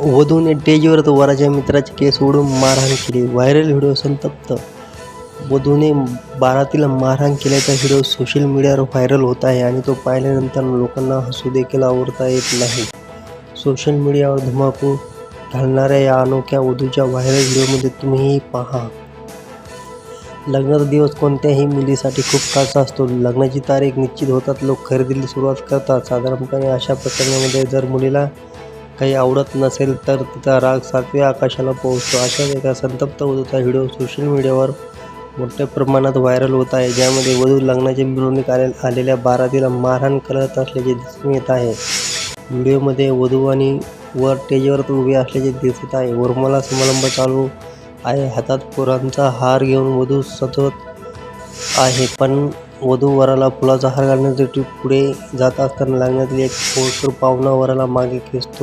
वधूने स्टेजवर वराच्या मित्राचे केस ओढून मारहाण केली. व्हायरल व्हिडिओ संतप्त. वधूने बारातीला मारहाण केल्याचा व्हिडिओ सोशल मीडियावर व्हायरल होत आहे आणि तो पाहिल्यानंतर लोकांना हसू देखील आवडता येत नाही. सोशल मीडियावर धुमाकूळ घालणाऱ्या या अनोख्या वधूच्या व्हायरल व्हिडिओमध्ये तुम्हीही पहा. लग्नाचा दिवस कोणत्याही मुलीसाठी खूप खास असतो. लग्नाची तारीख निश्चित होतात लोक खरेदीला सुरुवात करतात. साधारणपणे अशा प्रकरणामध्ये जर मुलीला काही आवडत नसेल तर तिचा राग सातव्या आकाशाला पोहोचतो. अशाच एका संतप्त वधूचा व्हिडिओ सोशल मीडियावर मोठ्या प्रमाणात व्हायरल होत आहे ज्यामध्ये वधू लग्नाच्या मिरवणूक आले आलेल्या बारातीला मारहाण करत असल्याचे दिसून येत आहे. व्हिडिओमध्ये वधू आणि वर स्टेजवर उभे असल्याचे दिसत आहे. उर्माला समारंभ चालू आहे. हातात पोरांचा हार घेऊन वधू सजवत आहे पण वधू वराला फुलाचा हार घालण्यासाठी पुढे जात असताना लग्नातील एक पोरकर पाहुणा वराला मागे खेचतो.